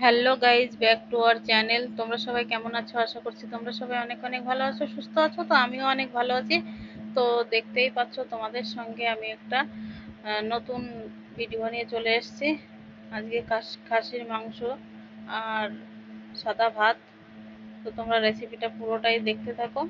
Hello guys back to our channel. তোমরা সবাই কেমন আছো? আশা করছি তোমরা সবাই অনেক অনেক ভালো আছো, সুস্থ আছো, তো আমিও অনেক ভালো আছি। তো দেখতেই পাচ্ছ, তোমাদের সঙ্গে আমি একটা নতুন ভিডিও নিয়ে চলে এসেছি। আজকে খাসির মাংস আর সাদা ভাত। তো তোমরা রেসিপিটা পুরোটাই দেখতে থাকো।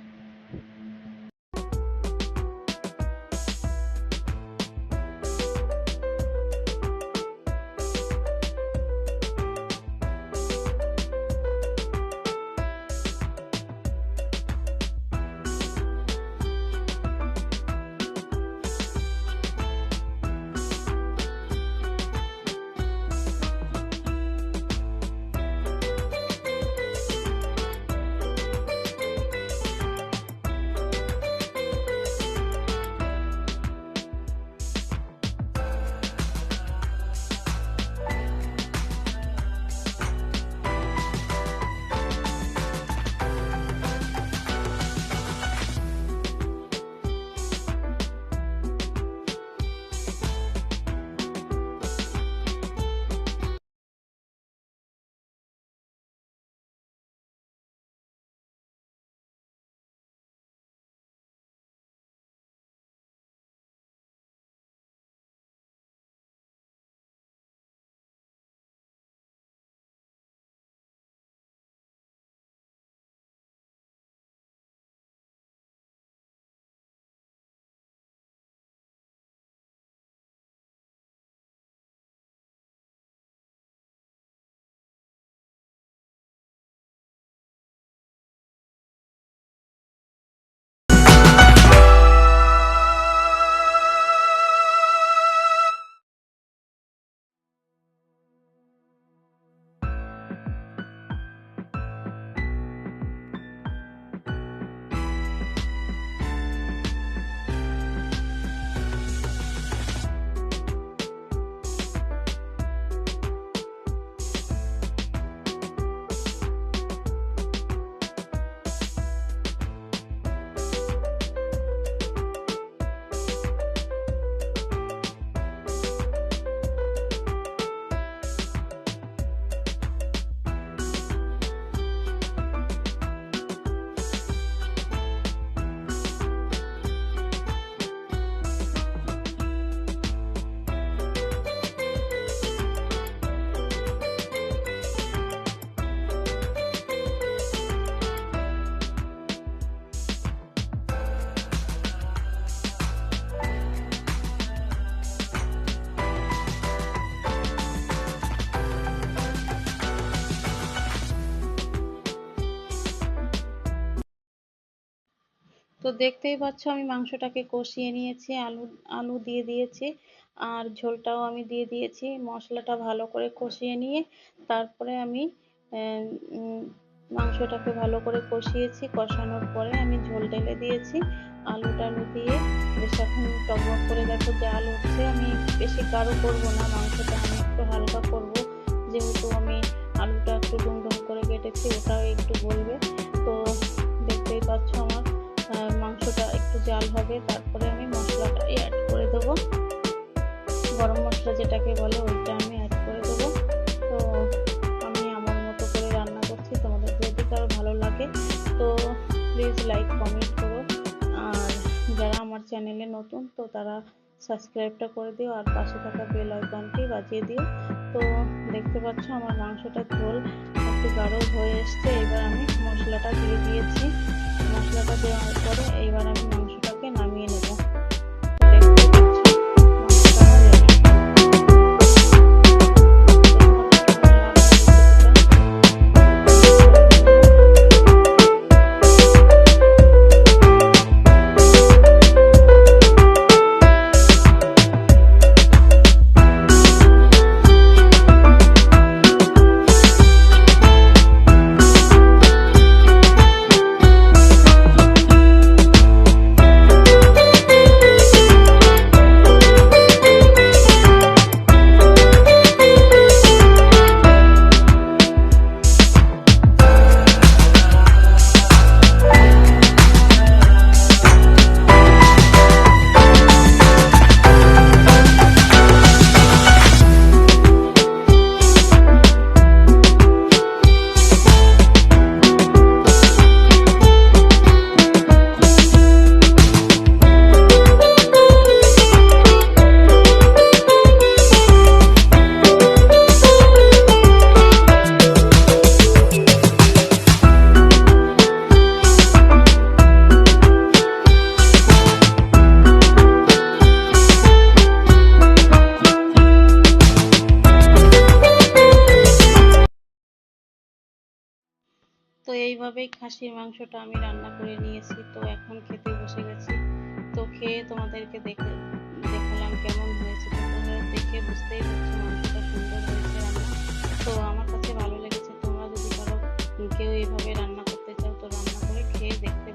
তো দেখতেই পাচ্ছ আমি মাংসটাকে কষিয়ে নিয়েছি, আলু আলু দিয়ে দিয়েছি আর ঝোলটাও আমি দিয়ে দিয়েছি। মশলাটা ভালো করে কষিয়ে নিয়ে তারপরে আমি মাংসটাকে ভালো করে কষিয়েছি। কষানোর পরে আমি ঝোল ঢেলে দিয়েছি। আলু টালু দিয়ে বেশ এখন টকবক করে দেখো যে আলু উঠছে। আমি বেশি গাঢ় করব না, মাংসটা আমি একটু হালকা করব। যেহেতু আমি আলুটা একটু ডুম করে কেটেছি, ওটাও একটু বলবে তো দেখতেই পাচ্ছ আমার মাংসটা একটু জাল হবে, তারপরে আমি মশলাটা অ্যাড করে দেবো। গরম মশলা যেটাকে বলে, ওইটা আমি অ্যাড করে দেবো। তো আমি আমার মতো করে রান্না করছি, তোমাদের যদি কারও ভালো লাগে, তো প্লিজ লাইক কমেন্ট করো। আর যারা আমার চ্যানেলে নতুন, তো তারা সাবস্ক্রাইবটা করে দিও, আর পাশে থাকা বেল আইকনটি বাজিয়ে দিও। তো দেখতে পাচ্ছ, আমার মাংসটা ঝোল একটু গাঢ় হয়ে এসছে এবার আমি মশলাটা দিয়ে দিয়েছি। মশলাটা দেওয়ার পরে এবার আমি তো এইভাবেই খাসির মাংসটা আমি রান্না করে নিয়েছি। তো এখন খেতে বসে গেছি। তো খেয়ে তোমাদেরকে দেখে, দেখালাম কেমন হয়েছে। তোমরা দেখে বুঝতেই পারছ মাংসটা সুন্দর হয়েছে রান্না। তো আমার কাছে ভালো লেগেছে। তোমরা যদি কারও কেউ এইভাবে রান্না করতে চাও, তো রান্না করে খেয়ে দেখতে